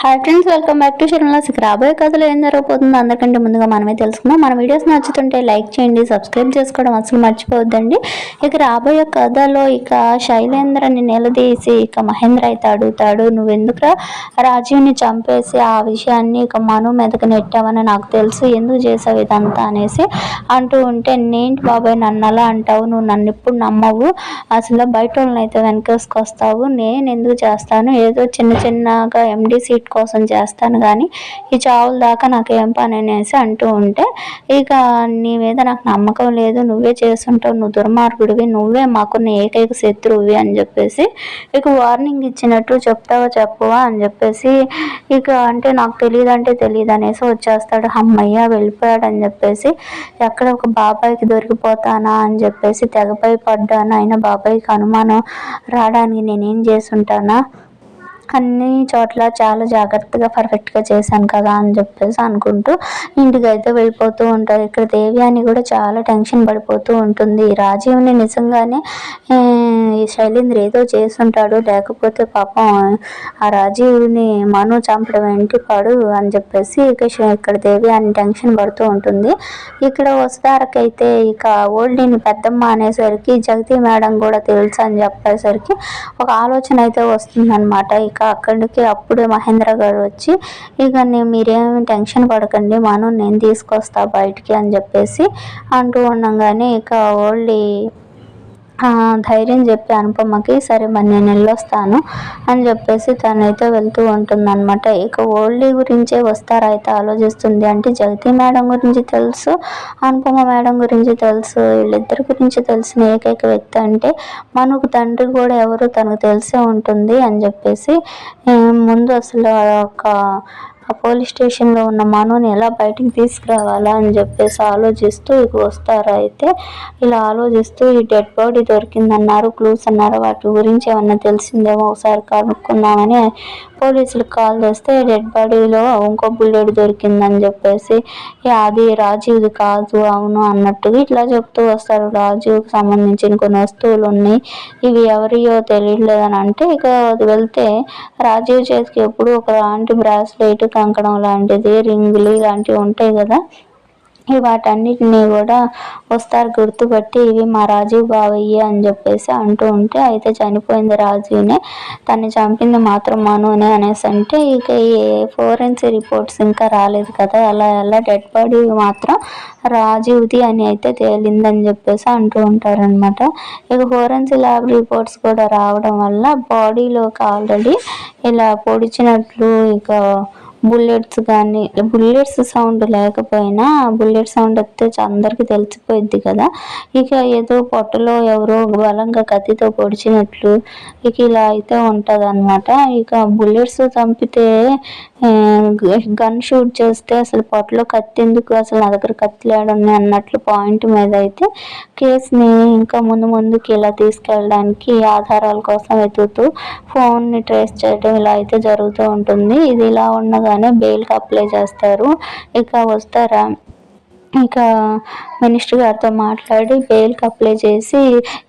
Hi friends welcome back to Sharmila's ఇక రాబోయే కథలో ఏం జరగబోతుందో అందరికంటే ముందుగా మనమే తెలుసుకుందాం. మన వీడియోస్ నచ్చుతుంటే లైక్ చేయండి సబ్స్క్రైబ్ చేసుకోవడం అసలు మర్చిపోవద్దండి. ఇక రాబోయే కథలో ఇక శైలేంద్రని నిలదీసి ఇక మహేంద్ర అయితే అడుగుతాడు నువ్వెందుకురా రాజీవ్ని చంపేసి ఆ విషయాన్ని ఇక మను మీదకి నెట్టావని నాకు తెలుసు ఎందుకు చేసావు ఇదంతా? అనేసి అంటూ ఉంటే నేంటి బాబాయ్ నన్ను అలా అంటావు? నువ్వు నన్ను ఎప్పుడు నమ్మవు. అసలు బయట వాళ్ళని అయితే వెనకేసుకొస్తావు. నేను ఎందుకు చేస్తాను? ఏదో చిన్న చిన్నగా ఎండి సీట్ కోసం చేస్తాను. కానీ ఈ చావుల దాకా నాకు ఏం పని అనేసి అంటూ ఉంటే ఇక నీ మీద నాకు నమ్మకం లేదు నువ్వే చేస్తుంటావు నువ్వు దుర్మార్గుడివి నువ్వే మాకున్న ఏకైక శత్రువువి అని చెప్పేసి ఇక వార్నింగ్ ఇచ్చినట్టు చెప్తావా చెప్పవా అని చెప్పేసి ఇక అంటే నాకు తెలియదు అంటే తెలియదు అనేసి వచ్చేస్తాడు. అమ్మయ్య వెళ్ళిపోయాడు అని చెప్పేసి ఎక్కడ ఒక బాబాయ్కి దొరికిపోతానా అని చెప్పేసి తెగపై పడ్డాను. అయినా బాబాయ్కి అనుమానం రావడానికి నేనేం చేస్తుంటానా అన్ని చోట్ల చాలా జాగ్రత్తగా పర్ఫెక్ట్గా చేశాను కదా అని చెప్పేసి అనుకుంటూ ఇంటికి అయితే వెళ్ళిపోతూ ఉంటారు. ఇక్కడ దేవి అని కూడా చాలా టెన్షన్ పడిపోతూ ఉంటుంది. రాజీవ్ని నిజంగానే ఈ శైలేంద్ర ఏదో చేస్తుంటాడు. లేకపోతే పాపం ఆ రాజీవ్ని మను చంపడం ఏంటి పడు అని చెప్పేసి ఇక ఇక్కడ దేవి అని టెన్షన్ పడుతూ ఉంటుంది. ఇక్కడ వస్తారకైతే ఇక ఓల్డీని పెద్దమ్మ అనేసరికి జగతి మేడం కూడా తెలుసు అని చెప్పేసరికి ఒక ఆలోచన అయితే వస్తుందన్నమాట. ఇక అక్కడికి అప్పుడే మహేంద్ర గారు వచ్చి ఇక నేను మీరేమి టెన్షన్ పడకండి మనం నేను తీసుకొస్తా బయటికి అని చెప్పేసి అంటూ ఉండగానే ఇక ఓన్లీ ధైర్యం చెప్పి అనుపమకి సరే మరి నేను వెళ్ళొస్తాను అని చెప్పేసి తనైతే వెళ్తూ ఉంటుందన్నమాట. ఇక ఓల్డీ గురించే వస్తారా అయితే ఆలోచిస్తుంది. అంటే జగతి మేడం గురించి తెలుసు అనుపమ మేడం గురించి తెలుసు వీళ్ళిద్దరి గురించి తెలిసిన ఏకైక వ్యక్తి అంటే మనకు తండ్రి కూడా ఎవరు తనకు తెలిసే ఉంటుంది అని చెప్పేసి ముందు అసలు ఒక ఆ పోలీస్ స్టేషన్లో ఉన్న మనోని ఎలా బయటికి తీసుకురావాలా అని చెప్పేసి ఆలోచిస్తూ ఇక వస్తారు అయితే? ఇలా ఆలోచిస్తూ ఈ డెడ్ బాడీ దొరికిందన్నారు. క్లూస్ అన్నారు. వాటి గురించి ఏమన్నా తెలిసిందేమో ఒకసారి కనుక్కుందామని పోలీసులకు కాల్ చేస్తే డెడ్ బాడీలో ఇంకో బుల్లెట్ దొరికిందని చెప్పేసి అది రాజీవ్ది కాదు అవును అన్నట్టుగా ఇట్లా చెప్తూ వస్తారు. రాజీవ్కి సంబంధించిన కొన్ని వస్తువులు ఉన్నాయి. ఇవి ఎవరియో తెలియట్లేదని అంటే ఇక వెళ్తే రాజీవ్ చేతికి ఎప్పుడు ఒక లాంటి బ్రాస్లెట్ కంకణం లాంటిది రింగులు ఇలాంటివి ఉంటాయి కదా. ఈ వాటన్నిటిని కూడా వస్తారు గుర్తుపట్టి ఇవి మా రాజీవ్ బావయ్య అని చెప్పేసి అంటూ ఉంటే అయితే చనిపోయింది రాజీవ్నే తను చంపింది మాత్రం మనోనే అనేసి అంటే ఇక ఈ ఫోరెన్సిక్ రిపోర్ట్స్ ఇంకా రాలేదు కదా. అలా ఎలా డెడ్ బాడీ మాత్రం రాజీవ్ది అని అయితే తేలిందని చెప్పేసి అంటూ ఉంటారనమాట ఇక ఫోరెన్సిక్ ల్యాబ్ రిపోర్ట్స్ కూడా రావడం వల్ల బాడీలోకి ఆల్రెడీ ఇలా పొడిచినట్లు ఇక బుల్లెట్స్ కానీ బుల్లెట్స్ సౌండ్ లేకపోయినా బుల్లెట్ సౌండ్ వస్తే అందరికి అందరికీ తెలిసిపోయింది కదా. ఇక ఏదో పొట్టలో ఎవరో బలంగా కత్తితో పొడిచినట్లు ఇక ఇలా అయితే ఉంటుంది అనమాట ఇక బుల్లెట్స్ చంపితే గన్ షూట్ చేస్తే అసలు పొట్టలో కత్తి ఎందుకు అసలు నా దగ్గర కత్తి లేడని అన్నట్లు పాయింట్ మీద అయితే కేసుని ఇంకా ముందు ముందుకి ఇలా తీసుకెళ్ళడానికి ఆధారాల కోసం వెతుకుతూ ఫోన్ని ట్రేస్ చేయడం ఇలా అయితే జరుగుతూ ఉంటుంది. ఇది ఇలా ఉండగానే బెయిల్కి అప్లై చేస్తారు. ఇక వస్తారా? ఇక మినిస్టర్ గారితో మాట్లాడి బెయిల్కి అప్లై చేసి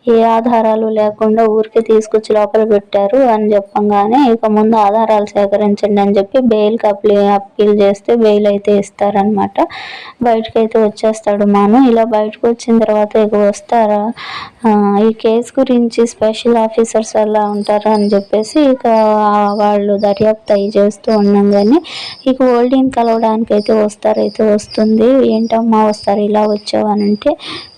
ఏ ఆధారాలు లేకుండా ఊరికే తీసుకొచ్చి లోపల పెట్టారు అని చెప్పంగానే ఇక ముందు ఆధారాలు సేకరించండి అని చెప్పి బెయిల్కి అప్లై అప్పీల్ చేస్తే బెయిల్ అయితే ఇస్తారనమాట బయటకు అయితే వచ్చేస్తాడు మాను. ఇలా బయటకు వచ్చిన తర్వాత ఇక వస్తారా? ఈ కేసు గురించి స్పెషల్ ఆఫీసర్స్ అలా ఉంటారా అని చెప్పేసి ఇక వాళ్ళు దర్యాప్తు అయి చేస్తూ కానీ ఇక హోల్డింగ్ కలవడానికి అయితే వస్తారైతే వస్తుంది. ఏంటమ్మా వస్తారు ఇలా వచ్చావు అని అంటే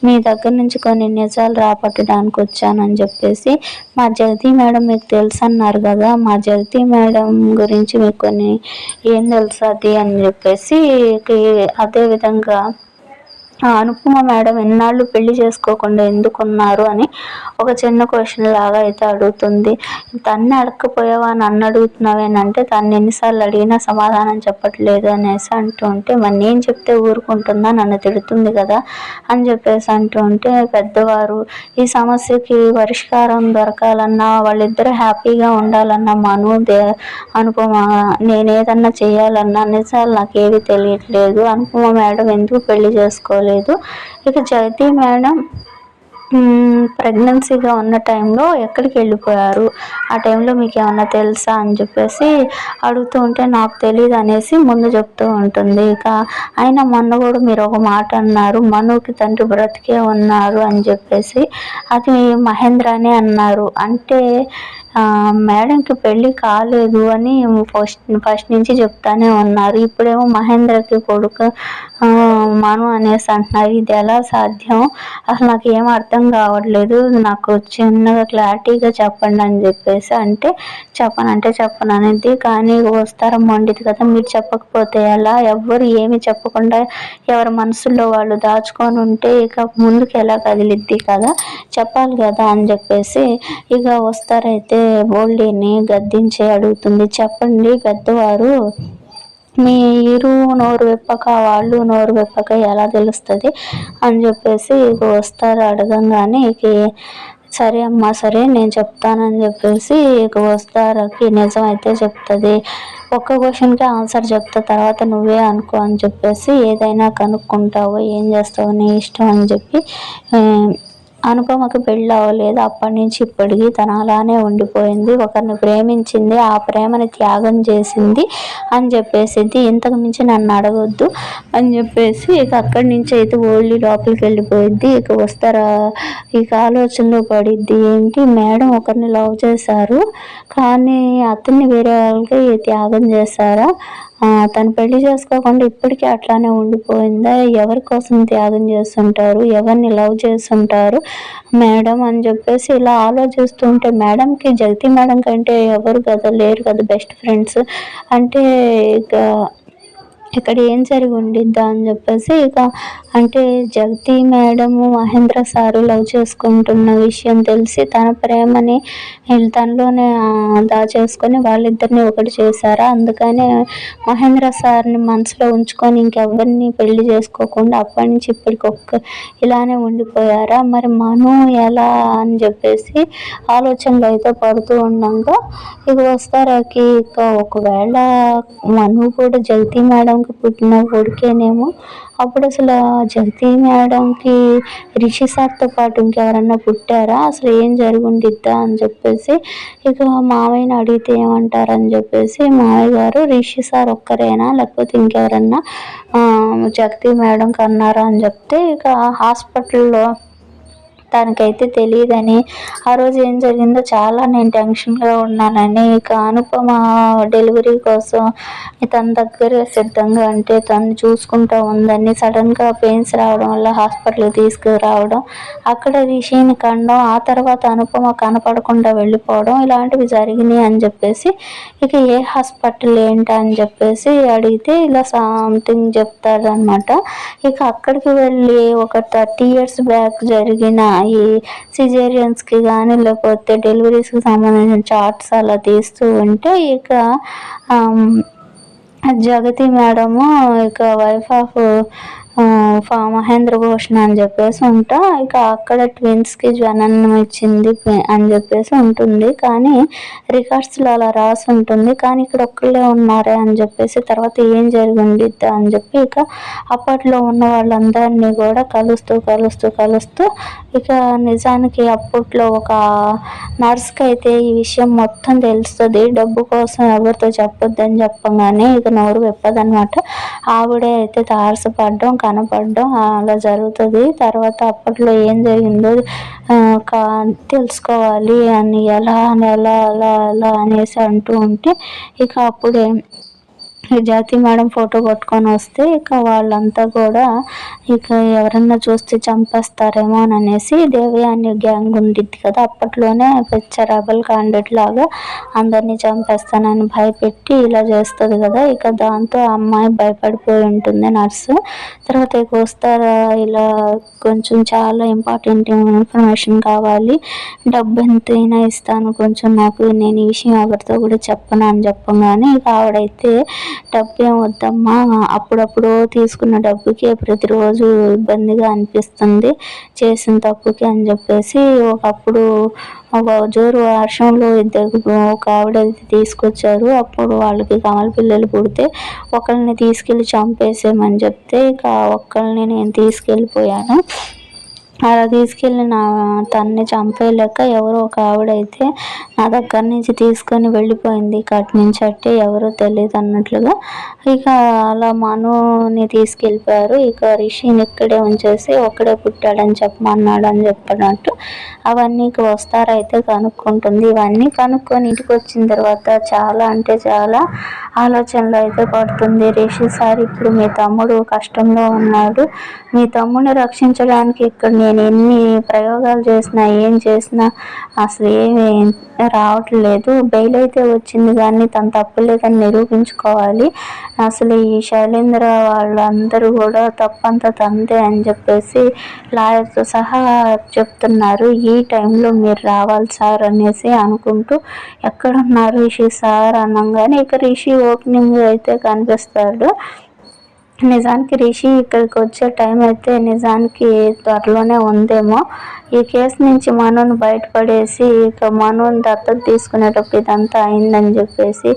మీ దగ్గర నుంచి కొన్ని నిజాలు రాపట్టడానికి వచ్చానని చెప్పేసి మా జగతి మేడం మీకు తెలుసు అన్నారు కదా మా జగతి మేడం గురించి మీకు కొన్ని ఏం తెలుసు అది అని చెప్పేసి అదేవిధంగా అదే విధంగా అనుపమ మేడం ఎన్నాళ్ళు పెళ్ళి చేసుకోకుండా ఎందుకున్నారు అని ఒక చిన్న క్వశ్చన్ లాగా అయితే అడుగుతుంది. తన్ని అడగకపోయావా నన్ను అడుగుతున్నావేనంటే తను ఎన్నిసార్లు అడిగినా సమాధానం చెప్పట్లేదు అనేసి అంటూ ఉంటే మరి నేను చెప్తే ఊరుకుంటుందా? నన్ను తిడుతుంది కదా అని చెప్పేసి అంటూ ఉంటే పెద్దవారు ఈ సమస్యకి పరిష్కారం దొరకాలన్నా వాళ్ళిద్దరూ హ్యాపీగా ఉండాలన్నా మను దే అనుపమ నేను ఏదన్నా చేయాలన్నా నిజాలు నాకేవి తెలియట్లేదు. అనుపమ మేడం ఎందుకు పెళ్ళి చేసుకోలేదు? లేదు. ఇక జగతి మేడం ప్రెగ్నెన్సీగా ఉన్న టైంలో ఎక్కడికి వెళ్ళిపోయారు? ఆ టైంలో మీకు ఏమన్నా తెలుసా అని చెప్పేసి అడుగుతూ ఉంటే నాకు తెలియదు అనేసి ముందు చెప్తూ ఉంటుంది. ఇక ఆయన మొన్న కూడా మీరు ఒక మాట అన్నారు మనుకి తండ్రి బ్రతికే ఉన్నారు అని చెప్పేసి. అది మహేంద్రనే అన్నారు. అంటే మేడంకి పెళ్ళి కాలేదు అని ఫస్ట్ ఫస్ట్ నుంచి చెప్తానే ఉన్నారు. ఇప్పుడేమో మహేంద్రకి కొడుకు మను అనేసి అంటున్నారు. ఇది ఎలా సాధ్యం? అసలు నాకు ఏం అర్థం కావట్లేదు. నాకు చిన్నగా క్లారిటీగా చెప్పండి అని చెప్పేసి అంటే చెప్పనంటే చెప్పను అనేది. కానీ వస్తారం వండిది కదా మీరు చెప్పకపోతే ఎలా? ఎవ్వరు ఏమి చెప్పకుండా ఎవరి మనసులో వాళ్ళు దాచుకొని ఉంటే ఇక ముందుకు ఎలా కదిలిద్ది కదా? చెప్పాలి కదా అని చెప్పేసి ఇక వస్తారైతే బోల్డీని గద్దించి అడుగుతుంది. చెప్పండి పెద్దవారు మీరు నోరు వెప్పక వాళ్ళు నోరు వెప్పక ఎలా తెలుస్తుంది? అని చెప్పేసి ఇక వస్తారు అడగంగానే సరే అమ్మా సరే నేను చెప్తానని చెప్పేసి ఇక వస్తారకి నిజం అయితే చెప్తుంది. ఒక్క క్వశ్చన్కి ఆన్సర్ చెప్తా తర్వాత నువ్వే అనుకో అని చెప్పేసి ఏదైనా కనుక్కుంటావో ఏం చేస్తావో నీ ఇష్టం అని చెప్పి అనుపమకు పెళ్ళి అవ్వలేదు అప్పటి నుంచి ఇప్పటికి తను అలానే ఉండిపోయింది. ఒకరిని ప్రేమించింది. ఆ ప్రేమని త్యాగం చేసింది అని చెప్పేసింది ఇంతకు మించి నన్ను అడగొద్దు అని చెప్పేసి ఇక అక్కడి నుంచి అయితే ఓళ్ళి లోపలికి వెళ్ళిపోయింది ఇక వస్తారా? ఇక ఆలోచనలో పడిద్ది. ఏంటి? మేడం ఒకరిని లవ్ చేశారు. కానీ అతన్ని వేరే వాళ్ళకి త్యాగం చేశారా? తను పెళ్ళి చేసుకోకుండా ఇప్పటికీ అట్లానే ఉండిపోయిందా? ఎవరి కోసం త్యాగం చేస్తుంటారు? ఎవరిని లవ్ చేస్తుంటారు? మేడం అని చెప్పేసి ఇలా ఆలోచిస్తుంటే మేడంకి జగతి మేడం కంటే ఎవరు కదా లేరు కదా బెస్ట్ ఫ్రెండ్స్. అంటే ఇక ఇక్కడ ఏం జరిగి ఉండిద్దా అని చెప్పేసి ఇక అంటే Jagathi madam Mahendra sir love చేసుకుంటున్న విషయం తెలిసి తన ప్రేమని తనలోనే దాచేసుకొని వాళ్ళిద్దరిని ఒకటి చేశారా? అందుకనే మహేంద్ర సార్ని మనసులో ఉంచుకొని ఇంకెవరిని పెళ్ళి చేసుకోకుండా అప్పటి నుంచి ఇప్పటికి ఒక్క ఇలానే ఉండిపోయారా? మరి మను ఎలా అని చెప్పేసి ఆలోచనలు అయితే పడుతూ ఉండగా ఇక వస్తారాకి ఇక ఒకవేళ మను కూడా జగతి మేడం మేడంకి పుట్టిన కొడుకేనేమో. అప్పుడు అసలు జగతి మేడంకి రిషి సార్తో పాటు ఇంకెవరన్నా పుట్టారా? అసలు ఏం జరుగుండిద్దా అని చెప్పేసి ఇక మామయ్యని అడిగితే ఏమంటారని చెప్పేసి మామయ్య గారు రిషి సార్ ఒక్కరేనా? లేకపోతే ఇంకెవరన్నా జగతి మేడంకి అన్నారా అని చెప్తే ఇక హాస్పిటల్లో తనకైతే తెలియదని ఆ రోజు ఏం జరిగిందో చాలా నేను టెన్షన్గా ఉన్నానని. ఇక అనుపమ డెలివరీ కోసం తన దగ్గర సిద్ధంగా అంటే తను చూసుకుంటూ ఉందని సడన్గా పెయిన్స్ రావడం వల్ల హాస్పిటల్కి తీసుకురావడం అక్కడ రిషిని కండం ఆ తర్వాత అనుపమ కనపడకుండా వెళ్ళిపోవడం ఇలాంటివి జరిగినాయి అని చెప్పేసి ఇక ఏ హాస్పిటల్ ఏంటా అని చెప్పేసి అడిగితే ఇలా సంథింగ్ చెప్తారనమాట ఇక అక్కడికి వెళ్ళి ఒక థర్టీ ఇయర్స్ బ్యాక్ జరిగిన ఈ సిజేరియన్స్కి కానీ లేకపోతే డెలివరీస్కి సంబంధించిన చార్ట్స్ అలా తీస్తూ ఉంటే ఇక జగతి మేడము ఇక వైఫ్ ఆఫ్ మహేంద్ర భూషణ్ అని చెప్పేసి ఉంటా. ఇక అక్కడ ట్విన్స్కి జననం ఇచ్చింది అని చెప్పేసి ఉంటుంది. కానీ రికార్డ్స్లో అలా రాసి ఉంటుంది. కానీ ఇక్కడ ఒక్కళ్ళే ఉన్నారే అని చెప్పేసి తర్వాత ఏం జరిగింది అని చెప్పి ఇక అప్పట్లో ఉన్న వాళ్ళందరినీ కూడా కలుస్తూ కలుస్తూ కలుస్తూ ఇక నిజానికి అప్పట్లో ఒక నర్స్కి అయితే ఈ విషయం మొత్తం తెలుస్తుంది. డబ్బు కోసం ఎవరితో చెప్పొద్దని చెప్పగానే ఇక నోరు విప్పదనమాట ఆవిడే అయితే తారసపడడం కనపడడం అలా జరుగుతుంది. తర్వాత అప్పట్లో ఏం జరిగిందో కా తెలుసుకోవాలి అని ఎలా అని ఎలా అలా అలా అనేసి అంటూ ఉంటే ఇక అప్పుడే జాతి మేడం ఫోటో కొట్టుకొని వస్తే ఇక వాళ్ళంతా కూడా ఇక ఎవరన్నా చూస్తే చంపేస్తారేమో అని అనేసి దేవి అనే గ్యాంగ్ ఉండిద్ది కదా అప్పట్లోనే పెద్ద రెబల్ కాండెట్ లాగా అందరినీ చంపేస్తానని భయపెట్టి ఇలా చేస్తుంది కదా ఇక దాంతో అమ్మాయి భయపడిపోయి ఉంటుంది నర్సు. తర్వాత ఇక వస్తారా ఇలా కొంచెం చాలా ఇంపార్టెంట్ ఇన్ఫర్మేషన్ కావాలి డబ్బు ఎంతైనా ఇస్తాను కొంచెం నాకు నేను ఈ విషయం ఎవరితో కూడా చెప్పను అని చెప్పగానే ఇక ఆవిడైతే డబ్బు ఏం వద్దమ్మా అప్పుడప్పుడు తీసుకున్న డబ్బుకి ప్రతిరోజు ఇబ్బందిగా అనిపిస్తుంది. చేసిన తప్పుకి అని చెప్పేసి ఒకప్పుడు ఒక జోరు వర్షంలో ఇద్దరు ఒక ఆవిడ తీసుకొచ్చారు. అప్పుడు వాళ్ళకి కమల పిల్లలు పుడితే ఒకరిని తీసుకెళ్ళి చంపేసేమని చెప్తే ఇక ఒక్కళ్ళని నేను తీసుకెళ్ళిపోయాను. అలా తీసుకెళ్ళి నా తన్ని చంపేయలేక ఎవరో ఒక ఆవిడైతే నా దగ్గర నుంచి తీసుకొని వెళ్ళిపోయింది. ఇక్కడి నుంచి అట్టే ఎవరో తెలియదు అన్నట్లుగా. ఇక అలా మనుని తీసుకెళ్ళిపోయారు. ఇక రిషిని ఇక్కడే ఉంచేసి ఒక్కడే పుట్టాడని చెప్పమన్నాడు అని చెప్పినట్టు అవన్నీ వస్తారైతే కనుక్కుంటుంది. ఇవన్నీ కనుక్కొని ఇంటికి వచ్చిన తర్వాత చాలా అంటే చాలా ఆలోచనలు అయితే పడుతుంది. రిషి సార్ ఇప్పుడు మీ తమ్ముడు కష్టంలో ఉన్నాడు. మీ తమ్ముడిని రక్షించడానికి ఇక్కడ నేను ఎన్ని ప్రయోగాలు చేసినా ఏం చేసినా అసలు ఏమి రావట్లేదు. బెయిల్ అయితే వచ్చింది కానీ తను తప్పులేదని నిరూపించుకోవాలి. అసలు ఈ శైలేంద్ర వాళ్ళందరూ కూడా తప్పంతా తందే అని చెప్పేసి లాయర్తో సహా చెప్తున్నారు. ఈ టైంలో మీరు రావాలి సార్ అనేసి అనుకుంటూ ఎక్కడున్నారు రిషి సార్ అనగానే ఇక రిషి ఓపెనింగ్ అయితే కనిపిస్తాడు. నిజానికి రిషి ఇక్కడికి వచ్చే టైం అయితే నిజానికి త్వరలోనే ఉందేమో. ఈ కేసు నుంచి మనోని బయటపడేసి ఇక మనోని దత్తత తీసుకునేటప్పుడు ఇదంతా అయిందని చెప్పేసి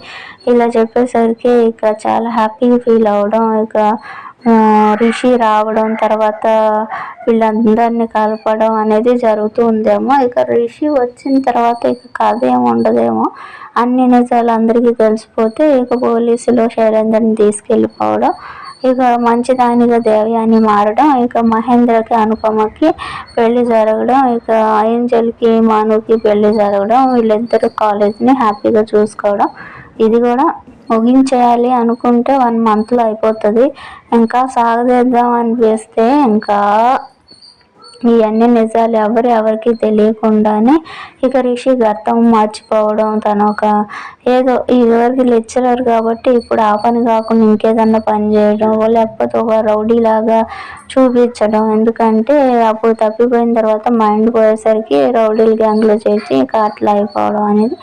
ఇలా చెప్పేసరికి ఇక చాలా హ్యాపీగా ఫీల్ అవ్వడం ఇక రిషి రావడం తర్వాత వీళ్ళందరినీ కలపడం అనేది జరుగుతూ ఉందేమో. ఇక రిషి వచ్చిన తర్వాత ఇక కథ ఏమి ఉండదేమో. అన్ని నిజాలు అందరికీ తెలిసిపోతే ఇక పోలీసులు శైలేందర్ని తీసుకెళ్ళిపోవడం ఇక మంచిదానిగా అని మారడం ఇక మహేంద్రకి అనుపమకి పెళ్ళి జరగడం ఇక ఏంజల్కి మానుకి పెళ్ళి జరగడం వీళ్ళిద్దరు కాలేజ్ని హ్యాపీగా చూసుకోవడం. ఇది కూడా ముగించేయాలి అనుకుంటే వన్ మంత్లో అయిపోతుంది. ఇంకా సాగదీద్దాం అనిపిస్తే ఇంకా ఇవన్నీ నిజాలు ఎవరు ఎవరికి తెలియకుండానే ఇక రిషి గతం మర్చిపోవడం తను ఒక ఏదో ఇదివరకు లెక్చరర్ కాబట్టి ఇప్పుడు ఆ పని కాకుండా ఇంకేదన్నా పని చేయడం లేకపోతే ఒక రౌడీ లాగా చూపించడం. ఎందుకంటే అప్పుడు తప్పిపోయిన తర్వాత మైండ్ పోయేసరికి రౌడీలు గ్యాంగ్లో చేసి ఇక అట్లా అయిపోవడం అనేది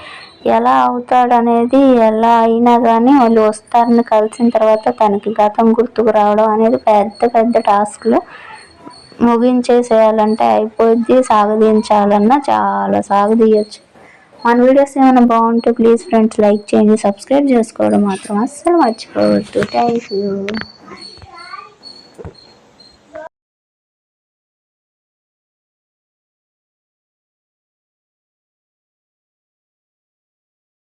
ఎలా అవుతాడు అనేది ఎలా అయినా కానీ వాళ్ళు వస్తారని కలిసిన తర్వాత తనకి గతం గుర్తుకు రావడం అనేది పెద్ద పెద్ద టాస్క్లు ముగించేసేయాలంటే అయిపోద్ది సాగదీయించాలన్నా చాలా సాగదీయచ్చు. మన వీడియోస్ ఏమైనా బాగుంటే ప్లీజ్ ఫ్రెండ్స్ లైక్ చేయండి సబ్స్క్రైబ్ చేసుకోవడం మాత్రం అస్సలు మర్చిపోవద్దు. Thank you.